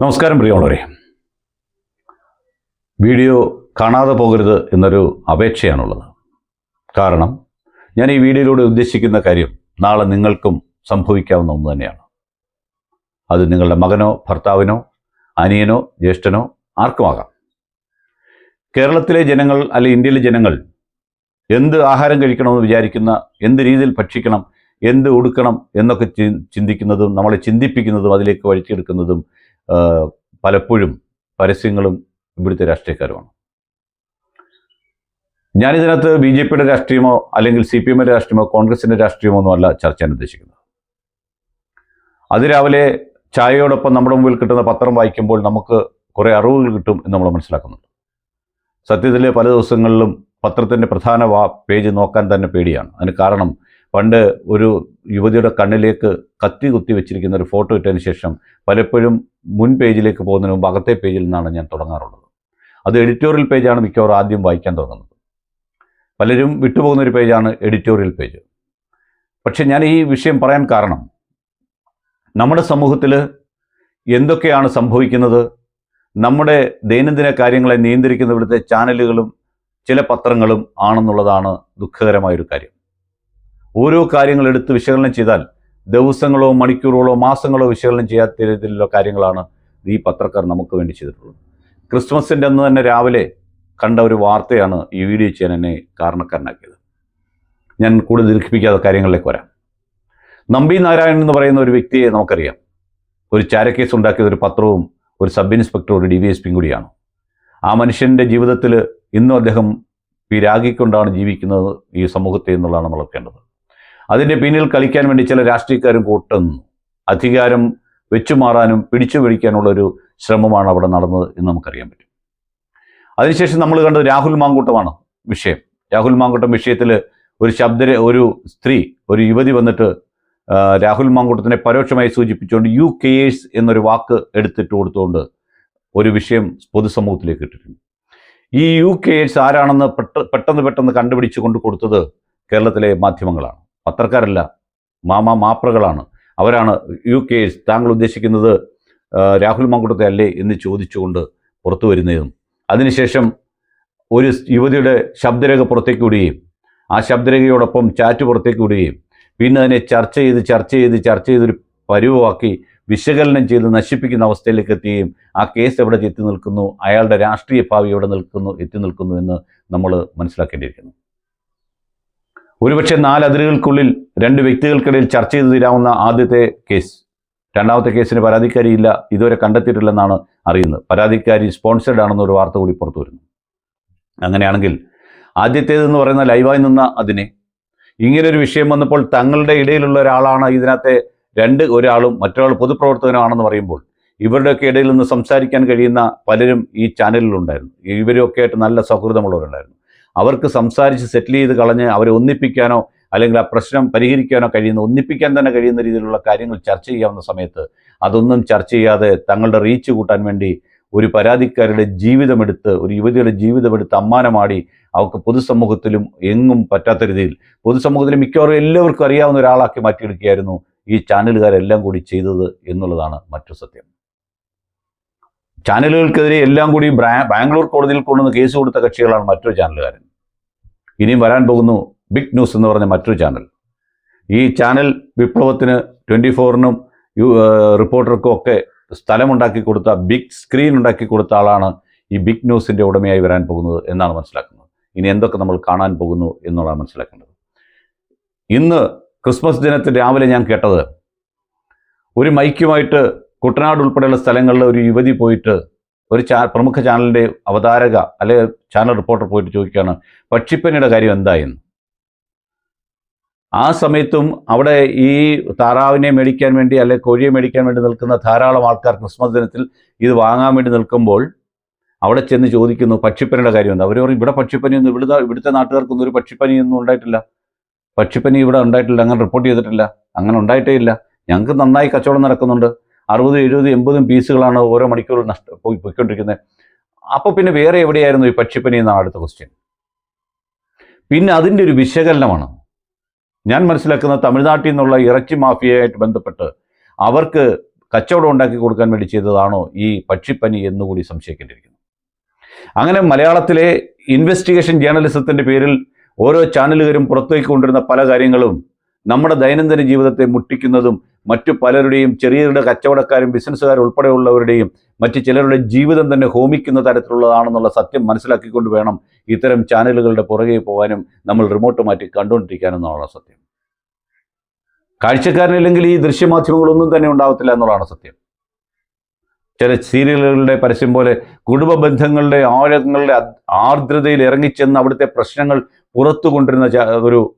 നമസ്കാരം പ്രിയമുള്ളവരെ. വീഡിയോ കാണാതെ പോകരുത് എന്നൊരു അപേക്ഷയാണുള്ളത്. കാരണം ഞാൻ ഈ വീഡിയോയിലൂടെ ഉദ്ദേശിക്കുന്ന കാര്യം നാളെ നിങ്ങൾക്കും സംഭവിക്കാവുന്ന ഒന്ന് തന്നെയാണ്. അത് നിങ്ങളുടെ മകനോ ഭർത്താവിനോ അനിയനോ ജ്യേഷ്ഠനോ ആർക്കുമാകാം കേരളത്തിലെ ജനങ്ങൾ അല്ലെ ഇന്ത്യയിലെ ജനങ്ങൾ എന്ത് ആഹാരം കഴിക്കണമെന്ന് വിചാരിക്കുന്ന എന്ത് രീതിയിൽ ഭക്ഷിക്കണം എന്ത് ഉടുക്കണം എന്നൊക്കെ ചിന്തിക്കുന്നതും നമ്മളെ ചിന്തിപ്പിക്കുന്നതും അതിലേക്ക് വഴിച്ചെടുക്കുന്നതും പലപ്പോഴും പരസ്യങ്ങളും ഇവിടുത്തെ രാഷ്ട്രീയക്കാരുമാണ്. ഞാനിതിനകത്ത് ബി ജെ പിയുടെ രാഷ്ട്രീയമോ അല്ലെങ്കിൽ സി പി എമ്മിന്റെ രാഷ്ട്രീയമോ കോൺഗ്രസിന്റെ രാഷ്ട്രീയമോ ഒന്നുമല്ല ചർച്ച ചെയ്യാൻ ഉദ്ദേശിക്കുന്നത്. അതിരാവിലെ ചായയോടൊപ്പം നമ്മുടെ മുമ്പിൽ കിട്ടുന്ന പത്രം വായിക്കുമ്പോൾ നമുക്ക് കുറേ അറിവുകൾ കിട്ടും എന്ന് നമ്മൾ മനസ്സിലാക്കുന്നുണ്ട്. സത്യത്തിൽ പല ദിവസങ്ങളിലും പത്രത്തിന്റെ പ്രധാന പേജ് നോക്കാൻ തന്നെ പേടിയാണ്. അതിന് കാരണം പണ്ട് ഒരു യുവതിയുടെ കണ്ണിലേക്ക് കത്തി കുത്തി വെച്ചിരിക്കുന്ന ഒരു ഫോട്ടോ ഇട്ടതിന് ശേഷം പലപ്പോഴും മുൻ പേജിലേക്ക് പോകുന്നതിന് മുമ്പ് അകത്തെ പേജിൽ നിന്നാണ് ഞാൻ തുടങ്ങാറുള്ളത്. അത് എഡിറ്റോറിയൽ പേജാണ് മിക്കവാറും ആദ്യം വായിക്കാൻ തുടങ്ങുന്നത്. പലരും വിട്ടുപോകുന്ന ഒരു പേജാണ് എഡിറ്റോറിയൽ പേജ്. പക്ഷേ ഞാൻ ഈ വിഷയം പറയാൻ കാരണം നമ്മുടെ സമൂഹത്തിൽ എന്തൊക്കെയാണ് സംഭവിക്കുന്നത്? നമ്മുടെ ദൈനംദിന കാര്യങ്ങളെ നിയന്ത്രിക്കുന്ന ഇവിടുത്തെ ചാനലുകളും ചില പത്രങ്ങളും ആണെന്നുള്ളതാണ് ദുഃഖകരമായൊരു കാര്യം. ഓരോ കാര്യങ്ങൾ എടുത്ത് വിശകലനം ചെയ്താൽ ദിവസങ്ങളോ മണിക്കൂറുകളോ മാസങ്ങളോ വിശകലനം ചെയ്യാത്ത രീതിയിലുള്ള കാര്യങ്ങളാണ് ഈ പത്രക്കാർ നമുക്ക് വേണ്ടി ചെയ്തിട്ടുള്ളത്. ക്രിസ്മസിന്റെ അന്ന് തന്നെ രാവിലെ കണ്ട ഒരു വാർത്തയാണ് ഈ വീഡിയോ ചെയ്യാൻ എന്നെ കാരണക്കാരനാക്കിയത്. ഞാൻ കൂടുതൽ ദീർഘിപ്പിക്കാതെ കാര്യങ്ങളിലേക്ക് വരാം. നമ്പി നാരായണൻ എന്ന് പറയുന്ന ഒരു വ്യക്തിയെ നമുക്കറിയാം. ഒരു ചാരക്കേസ് ഉണ്ടാക്കിയത് ഒരു പത്രവും ഒരു സബ് ഇൻസ്പെക്ടറും ഒരു ഡി വി എസ് പിയും കൂടിയാണ്. ആ മനുഷ്യന്റെ ജീവിതത്തിൽ ഇന്നും അദ്ദേഹം പിരാഗിക്കൊണ്ടാണ് ജീവിക്കുന്നത് ഈ സമൂഹത്തെ എന്നുള്ളതാണ് നമ്മൾ ഓർക്കേണ്ടത്. അതിന്റെ പിന്നിൽ കളിക്കാൻ വേണ്ടി ചില രാഷ്ട്രീയക്കാരും കൂട്ടുന്നു. അധികാരം വെച്ചുമാറാനും പിടിച്ചു പിടിക്കാനുള്ള ഒരു ശ്രമമാണ് അവിടെ നടന്നത് എന്ന് നമുക്കറിയാൻ പറ്റും. അതിനുശേഷം നമ്മൾ കണ്ടത് രാഹുൽ മാങ്കൂട്ടമാണ് വിഷയം. രാഹുൽ മാങ്കൂട്ടം വിഷയത്തിൽ ഒരു ശബ്ദ ഒരു സ്ത്രീ ഒരു യുവതി വന്നിട്ട് രാഹുൽ മാങ്കൂട്ടത്തിനെ പരോക്ഷമായി സൂചിപ്പിച്ചുകൊണ്ട് യു കെയേഴ്സ് എന്നൊരു വാക്ക് എടുത്തിട്ട് കൊടുത്തുകൊണ്ട് ഒരു വിഷയം പൊതുസമൂഹത്തിലേക്ക് ഇട്ടിട്ടുണ്ട്. ഈ യു കെയേഴ്സ് ആരാണെന്ന് പെട്ട പെട്ടെന്ന് പെട്ടെന്ന് കണ്ടുപിടിച്ചു കൊണ്ട് കൊടുത്തത് കേരളത്തിലെ മാധ്യമങ്ങളാണ്. പത്രക്കാരല്ല മാമ മാപ്രകളാണ്. അവരാണ് യു കെ താങ്കൾ ഉദ്ദേശിക്കുന്നത് രാഹുൽ മാങ്കുട്ടത്തെ അല്ലേ എന്ന് ചോദിച്ചുകൊണ്ട് പുറത്തു വരുന്നതും. അതിനുശേഷം ഒരു യുവതിയുടെ ശബ്ദരേഖ പുറത്തേക്ക് വിടുകയും ആ ശബ്ദരേഖയോടൊപ്പം ചാറ്റ് പുറത്തേക്ക് വിടുകയും പിന്നെ അതിനെ ചർച്ച ചെയ്ത് ചർച്ച ചെയ്ത് ചർച്ച ചെയ്തൊരു പരുവമാക്കി വിശകലനം ചെയ്ത് നശിപ്പിക്കുന്ന അവസ്ഥയിലേക്ക് എത്തുകയും ആ കേസ് എവിടെ എത്തി നിൽക്കുന്നു അയാളുടെ രാഷ്ട്രീയ ഭാവി എവിടെ നിൽക്കുന്നു എത്തി നിൽക്കുന്നു എന്ന് നമ്മൾ മനസ്സിലാക്കേണ്ടിയിരിക്കുന്നു. ഒരുപക്ഷെ നാല് അതിരുകൾക്കുള്ളിൽ രണ്ട് വ്യക്തികൾക്കിടയിൽ ചർച്ച ചെയ്ത് തീരാവുന്ന ആദ്യത്തെ കേസ്. രണ്ടാമത്തെ കേസിന് പരാതിക്കാരിയില്ല ഇതുവരെ കണ്ടെത്തിയിട്ടില്ലെന്നാണ് അറിയുന്നത്. പരാതിക്കാരി സ്പോൺസേഡ് ആണെന്നൊരു വാർത്ത കൂടി പുറത്തു വരുന്നു. അങ്ങനെയാണെങ്കിൽ ആദ്യത്തേതെന്ന് പറയുന്ന ലൈവായി നിന്ന അതിനെ ഇങ്ങനൊരു വിഷയം വന്നപ്പോൾ തങ്ങളുടെ ഇടയിലുള്ള ഒരാളാണ് ഇതിനകത്തെ രണ്ട് ഒരാളും മറ്റൊരാൾ പൊതുപ്രവർത്തകനാണെന്ന് പറയുമ്പോൾ ഇവരുടെയൊക്കെ ഇടയിൽ നിന്ന് സംസാരിക്കാൻ കഴിയുന്ന പലരും ഈ ചാനലിലുണ്ടായിരുന്നു. ഇവരൊക്കെ ആയിട്ട് നല്ല സൗഹൃദമുള്ളവരുണ്ടായിരുന്നു. അവർക്ക് സംസാരിച്ച് സെറ്റിൽ ചെയ്ത് കളഞ്ഞ് അവരെ ഒന്നിപ്പിക്കാനോ അല്ലെങ്കിൽ ആ പ്രശ്നം പരിഹരിക്കാനോ കഴിയുന്ന ഒന്നിപ്പിക്കാൻ തന്നെ കഴിയുന്ന രീതിയിലുള്ള കാര്യങ്ങൾ ചർച്ച ചെയ്യാവുന്ന സമയത്ത് അതൊന്നും ചർച്ച ചെയ്യാതെ തങ്ങളുടെ റീച്ച് കൂട്ടാൻ വേണ്ടി ഒരു പരാതിക്കാരുടെ ജീവിതമെടുത്ത് ഒരു യുവതിയുടെ ജീവിതമെടുത്ത് അമ്മാനമാടി അവർക്ക് പൊതുസമൂഹത്തിലും എങ്ങും പറ്റാത്ത രീതിയിൽ പൊതുസമൂഹത്തിൽ മിക്കവാറും എല്ലാവർക്കും അറിയാവുന്ന ഒരാളാക്കി മാറ്റിയെടുക്കുകയായിരുന്നു ഈ ചാനലുകാരെല്ലാം കൂടി ചെയ്തത് എന്നുള്ളതാണ് മറ്റു സത്യം. ചാനലുകൾക്കെതിരെ എല്ലാം കൂടി ബാംഗ്ലൂർ കോടതിയിൽ കൊണ്ടുവന്ന് കേസ് കൊടുത്ത കക്ഷികളാണ് മറ്റൊരു ചാനലുകാരൻ. ഇനിയും വരാൻ പോകുന്നു ബിഗ് ന്യൂസ് എന്ന് പറഞ്ഞ മറ്റൊരു ചാനൽ. ഈ ചാനൽ വിപ്ലവത്തിന് ട്വന്റി ഫോറിനും യു റിപ്പോർട്ടർക്കും ഒക്കെ സ്ഥലമുണ്ടാക്കി കൊടുത്ത ബിഗ് സ്ക്രീൻ ഉണ്ടാക്കി കൊടുത്ത ആളാണ് ഈ ബിഗ് ന്യൂസിന്റെ ഉടമയായി വരാൻ പോകുന്നത് എന്നാണ് മനസ്സിലാക്കുന്നത്. ഇനി എന്തൊക്കെ നമ്മൾ കാണാൻ പോകുന്നു എന്നുള്ളതാണ് മനസ്സിലാക്കേണ്ടത്. ഇന്ന് ക്രിസ്മസ് ദിനത്തിൽ രാവിലെ ഞാൻ കേട്ടത് ഒരു മൈക്കുമായിട്ട് കുട്ടനാട് ഉൾപ്പെടെയുള്ള സ്ഥലങ്ങളിൽ ഒരു യുവതി പോയിട്ട് ഒരു ചാ പ്രമുഖ ചാനലിന്റെ അവതാരക അല്ലെ ചാനൽ റിപ്പോർട്ടർ പോയിട്ട് ചോദിക്കുകയാണ് പക്ഷിപ്പനിയുടെ കാര്യം എന്തായെന്ന്? ആ സമയത്തും അവിടെ ഈ താറാവിനെ മേടിക്കാൻ വേണ്ടി അല്ലെ കോഴിയെ മേടിക്കാൻ വേണ്ടി നിൽക്കുന്ന ധാരാളം ആൾക്കാർ ക്രിസ്മസ് ദിനത്തിൽ ഇത് വാങ്ങാൻ വേണ്ടി നിൽക്കുമ്പോൾ അവിടെ ചെന്ന് ചോദിക്കുന്നു പക്ഷിപ്പനിയുടെ കാര്യം എന്താ? അവർ പറയും ഇവിടെ പക്ഷിപ്പനിയൊന്നും ഇവിടുത്തെ ഇവിടുത്തെ നാട്ടുകാർക്കൊന്നും ഒരു പക്ഷിപ്പനിയൊന്നും ഉണ്ടായിട്ടില്ല. പക്ഷിപ്പനി ഇവിടെ ഉണ്ടായിട്ടില്ല അങ്ങനെ റിപ്പോർട്ട് ചെയ്തിട്ടില്ല അങ്ങനെ ഉണ്ടായിട്ടേ ഇല്ല. ഞങ്ങൾക്ക് നന്നായി കച്ചവടം നടക്കുന്നുണ്ട്. അറുപത് എഴുപത് എൺപതും പീസുകളാണ് ഓരോ മണിക്കൂറിൽ നഷ്ട പോയി പോയിക്കൊണ്ടിരിക്കുന്നത്. അപ്പോൾ പിന്നെ വേറെ എവിടെയായിരുന്നു ഈ പക്ഷിപ്പനി എന്നാണ് അടുത്ത ക്വസ്റ്റ്യൻ പിന്നെ അതിന്റെ ഒരു വിശകലനമാണ്. ഞാൻ മനസ്സിലാക്കുന്ന തമിഴ്നാട്ടിൽ നിന്നുള്ള ഇറച്ചി മാഫിയയായിട്ട് ബന്ധപ്പെട്ട് അവർക്ക് കച്ചവടം ഉണ്ടാക്കി കൊടുക്കാൻ വേണ്ടി ചെയ്തതാണോ ഈ പക്ഷിപ്പനി എന്നുകൂടി സംശയിക്കേണ്ടിയിരിക്കുന്നു. അങ്ങനെ മലയാളത്തിലെ ഇൻവെസ്റ്റിഗേഷൻ ജേർണലിസത്തിന്റെ പേരിൽ ഓരോ ചാനലുകാരും പുറത്തേക്ക് കൊണ്ടുവരുന്ന പല കാര്യങ്ങളും നമ്മുടെ ദൈനംദിന ജീവിതത്തെ മുട്ടിക്കുന്നതും മറ്റു പലരുടെയും ചെറിയ കച്ചവടക്കാരും ബിസിനസ്സുകാരും ഉൾപ്പെടെയുള്ളവരുടെയും മറ്റ് ചിലരുടെ ജീവിതം തന്നെ ഹോമിക്കുന്ന തരത്തിലുള്ളതാണെന്നുള്ള സത്യം മനസ്സിലാക്കിക്കൊണ്ട് വേണം ഇത്തരം ചാനലുകളുടെ പുറകെ പോകാനും നമ്മൾ റിമോട്ട് മാറ്റി കണ്ടുകൊണ്ടിരിക്കാനും സത്യം. കാഴ്ചക്കാരനില്ലെങ്കിൽ ഈ ദൃശ്യമാധ്യമങ്ങളൊന്നും തന്നെ ഉണ്ടാവത്തില്ല എന്നുള്ളതാണ് സത്യം. ചില സീരിയലുകളുടെ പരസ്യം പോലെ കുടുംബ ബന്ധങ്ങളുടെ ആഴങ്ങളുടെ ആർദ്രതയിൽ ഇറങ്ങിച്ചെന്ന് അവിടുത്തെ പ്രശ്നങ്ങൾ പുറത്തു കൊണ്ടിരുന്ന ഒരു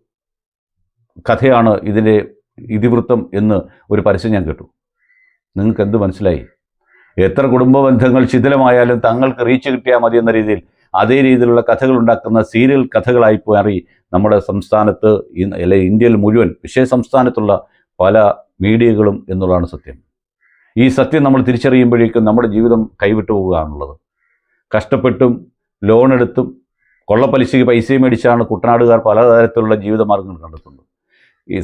കഥയാണ് ഇതിന്റെ ഇതിവൃത്തം എന്ന് ഒരു പരസ്യം ഞാൻ കേട്ടു. നിങ്ങൾക്ക് എന്ത് മനസ്സിലായി? എത്ര കുടുംബ ബന്ധങ്ങൾ ശിഥിലമായാലും തങ്ങൾക്ക് റീച്ച് കിട്ടിയാൽ മതി എന്ന രീതിയിൽ അതേ രീതിയിലുള്ള കഥകൾ ഉണ്ടാക്കുന്ന സീരിയൽ കഥകളായി മാറി നമ്മുടെ സംസ്ഥാനത്ത് അല്ലെ ഇന്ത്യയിൽ മുഴുവൻ വിഷയ സംസ്ഥാനത്തുള്ള പല മീഡിയകളും എന്നുള്ളതാണ് സത്യം. ഈ സത്യം നമ്മൾ തിരിച്ചറിയുമ്പോഴേക്കും നമ്മുടെ ജീവിതം കൈവിട്ടു പോവുകയാണുള്ളത്. കഷ്ടപ്പെട്ടും ലോൺ എടുത്തും കൊള്ളപ്പലിശയ്ക്ക് പൈസയും മേടിച്ചാണ് കുട്ടനാടുകാർ പലതരത്തിലുള്ള ജീവിതമാർഗങ്ങൾ കണ്ടെത്തുന്നത്. ഈ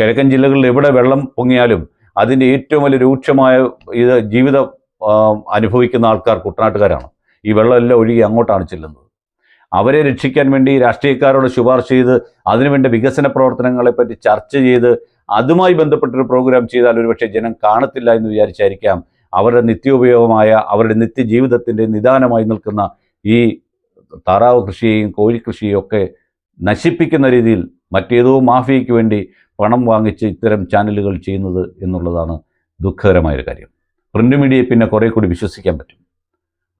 കിഴക്കൻ ജില്ലകളിൽ എവിടെ വെള്ളം പൊങ്ങിയാലും അതിന്റെ ഏറ്റവും വലിയ രൂക്ഷമായ ഇത് ജീവിതം അനുഭവിക്കുന്ന ആൾക്കാർ കുട്ടനാട്ടുകാരാണ്. ഈ വെള്ളമെല്ലാം ഒഴുകി അങ്ങോട്ടാണ് ചെല്ലുന്നത്. അവരെ രക്ഷിക്കാൻ വേണ്ടി രാഷ്ട്രീയക്കാരോട് ശുപാർശ ചെയ്ത് അതിനുവേണ്ട വികസന പ്രവർത്തനങ്ങളെപ്പറ്റി ചർച്ച ചെയ്ത് അതുമായി ബന്ധപ്പെട്ടൊരു പ്രോഗ്രാം ചെയ്താൽ ഒരുപക്ഷെ ജനം കാണത്തില്ല എന്ന് വിചാരിച്ചായിരിക്കാം അവരുടെ നിത്യോപയോഗമായ അവരുടെ നിത്യജീവിതത്തിന്റെ നിദാനമായി നിൽക്കുന്ന ഈ താറാവ് കൃഷിയെയും കോഴിക്കൃഷിയെയും ഒക്കെ നശിപ്പിക്കുന്ന രീതിയിൽ മറ്റേതോ മാഫിയയ്ക്ക് വേണ്ടി പണം വാങ്ങിച്ച് ഇത്തരം ചാനലുകൾ ചെയ്യുന്നത് എന്നുള്ളതാണ് ദുഃഖകരമായൊരു കാര്യം. പ്രിന്റ് മീഡിയയെ പിന്നെ കുറേ കൂടി വിശ്വസിക്കാൻ പറ്റും.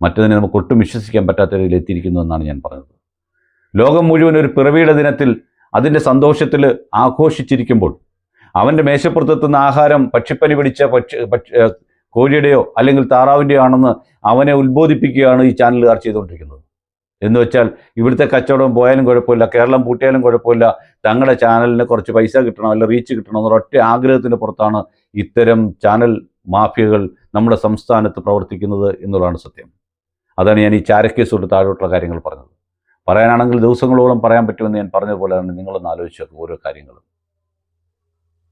മറ്റതിനെ നമുക്ക് ഒട്ടും വിശ്വസിക്കാൻ പറ്റാത്ത രീതിയിൽ എത്തിയിരിക്കുന്നു എന്നാണ് ഞാൻ പറഞ്ഞത്. ലോകം മുഴുവൻ ഒരു പിറവിയുടെ ദിനത്തിൽ അതിന്റെ സന്തോഷത്തിൽ ആഘോഷിച്ചിരിക്കുമ്പോൾ അവന്റെ മേശപ്പുറത്തെത്തുന്ന ആഹാരം പക്ഷിപ്പനി പിടിച്ച പക്ഷി കോഴിയുടെയോ അല്ലെങ്കിൽ താറാവിന്റെയോ ആണെന്ന് അവനെ ഉത്ബോധിപ്പിക്കുകയാണ് ഈ ചാനലുകാർ ചെയ്തുകൊണ്ടിരിക്കുന്നത്. എന്ന് വെച്ചാൽ ഇവിടുത്തെ കച്ചവടം പോയാലും കുഴപ്പമില്ല കേരളം പൂട്ടിയാലും കുഴപ്പമില്ല. തങ്ങളുടെ ചാനലിന് കുറച്ച് പൈസ കിട്ടണം അല്ലെങ്കിൽ റീച്ച് കിട്ടണം എന്നൊരു ഒറ്റ ആഗ്രഹത്തിന്റെ പുറത്താണ് ഇത്തരം ചാനൽ മാഫിയകൾ നമ്മുടെ സംസ്ഥാനത്ത് പ്രവർത്തിക്കുന്നത് എന്നുള്ളതാണ് സത്യം. അതാണ് ഞാൻ ഈ ചാരക്കേസ് തൊട്ട് താഴോട്ടുള്ള കാര്യങ്ങൾ പറഞ്ഞത്. പറയാനാണെങ്കിൽ ദിവസങ്ങളോളം പറയാൻ പറ്റുമെന്ന് ഞാൻ പറഞ്ഞതുപോലെയാണ് നിങ്ങളൊന്ന് ആലോചിച്ച് ഓരോ കാര്യങ്ങളും.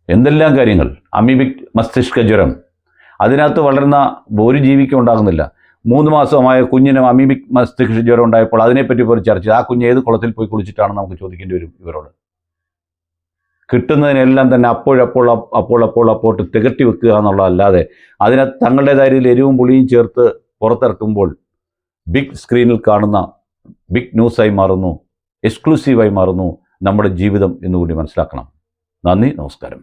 എന്തെല്ലാം കാര്യങ്ങൾ? അമീബിക് മസ്തിഷ്ക ജ്വരം അതിനകത്ത് വളരുന്ന ഒരു ജീവിക്കും ഉണ്ടാകുന്നില്ല. മൂന്ന് മാസമായ കുഞ്ഞിന് അമീബിക് മസ്തിഷ്ക ജ്വരം ഉണ്ടായപ്പോൾ അതിനെപ്പറ്റി ഒരു ചർച്ച. ആ കുഞ്ഞ് ഏത് കുളത്തിൽ പോയി കുളിച്ചിട്ടാണ് നമുക്ക് ചോദിക്കേണ്ടി വരും ഇവരോട്. കിട്ടുന്നതിനെല്ലാം തന്നെ അപ്പോഴപ്പോൾ അപ്പോൾ അപ്പോൾ അപ്പോട്ട് തികട്ടി വെക്കുക എന്നുള്ളതല്ലാതെ അതിനെ തങ്ങളുടേതായ രീതിയിൽ എരിവും പുളിയും ചേർത്ത് പുറത്തിറക്കുമ്പോൾ ബിഗ് സ്ക്രീനിൽ കാണുന്ന ബിഗ് ന്യൂസായി മാറുന്നു എക്സ്ക്ലൂസീവായി മാറുന്നു നമ്മുടെ ജീവിതം എന്നുകൂടി മനസ്സിലാക്കണം. നന്ദി നമസ്കാരം.